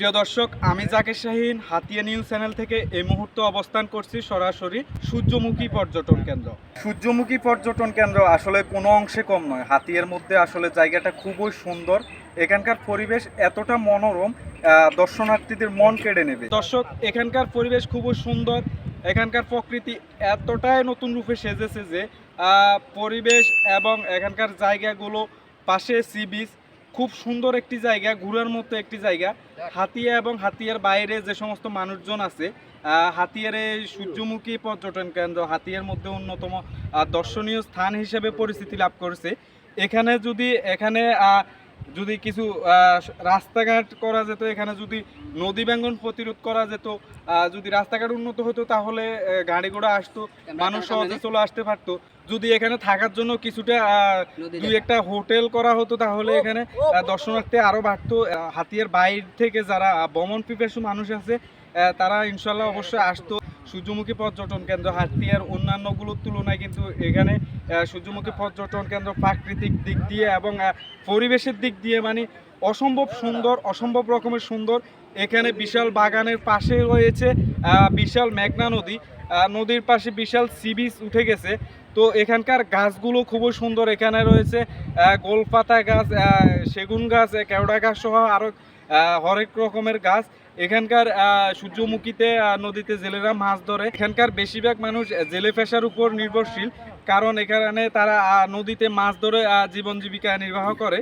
প্রিয় দর্শক আমি জাকের শাহিন হাতিয়া নিউজ চ্যানেল থেকে এই মুহূর্তে অবস্থান করছি সরাসরি সূর্যমুখী পর্যটন কেন্দ্র। সূর্যমুখী পর্যটন কেন্দ্র আসলে কোনো অংশে কম নয়। হাতিয়ার মধ্যে আসলে জায়গাটা খুবই সুন্দর। এখানকার পরিবেশ এতটা মনোরম দর্শনার্থীদের মন কেড়ে নেবে। দর্শক এখানকার পরিবেশ খুবই সুন্দর। এখানকার প্রকৃতি এতটাই নতুন রূপে সেজেছে যে পরিবেশ এবং এখানকার জায়গাগুলো পাশে সি বিচ খুব সুন্দর একটি জায়গা ঘুরার মতো একটি জায়গা। হাতিয়া এবং হাতিয়ার বাইরে যে সমস্ত মানুষজন আছে হাতিয়ারে সূর্যমুখী পর্যটন কেন্দ্র হাতিয়ার মধ্যে অন্যতম দর্শনীয় স্থান হিসেবে পরিচিতি লাভ করেছে। এখানে যদি এখানে আহ, যদি কিছু রাস্তাঘাট করা যেত এখানে যদি নদী ব্যাঙ্গন প্রতিরোধ করা যেত যদি রাস্তাঘাট উন্নত হতো তাহলে গাড়ি ঘোড়া আসতো মানুষ সহজে চলে আসতে পারতো। যদি এখানে থাকার জন্য কিছুটা দুই একটা হোটেল করা হতো তাহলে এখানে দর্শনার্থী আরও বাড়তো। হাতিয়ার বাইর থেকে যারা ভ্রমণ পিপাসু মানুষ আছে তারা ইনশাল্লাহ অবশ্যই আসতো। সূর্যমুখী পর্যটন কেন্দ্র হাতিয়ার অন্যান্যগুলোর তুলনায় কিন্তু এখানে সূর্যমুখী পর্যটন কেন্দ্র প্রাকৃতিক দিক দিয়ে এবং পরিবেশের দিক দিয়ে মানে অসম্ভব সুন্দর, অসম্ভব রকমের সুন্দর। এখানে বিশাল বাগানের পাশে রয়েছে বিশাল মেঘনা নদী। নদীর পাশে বিশাল সি বিচ উঠে গেছে। তো এখানকার গাছগুলো খুবই সুন্দর। এখানে রয়েছে গোলপাতা গাছ সেগুন গাছ কেওড়া গাছ সহ আরও হরেক রকমের গাছ। এখানকার সূর্যমুখীতে নদীতে জেলেরা মাছ ধরে। এখানকার বেশিরভাগ মানুষ জেলে পেশার উপর নির্ভরশীল, কারণ এখানে তারা নদীতে মাছ ধরে জীবন জীবিকা নির্বাহ করে।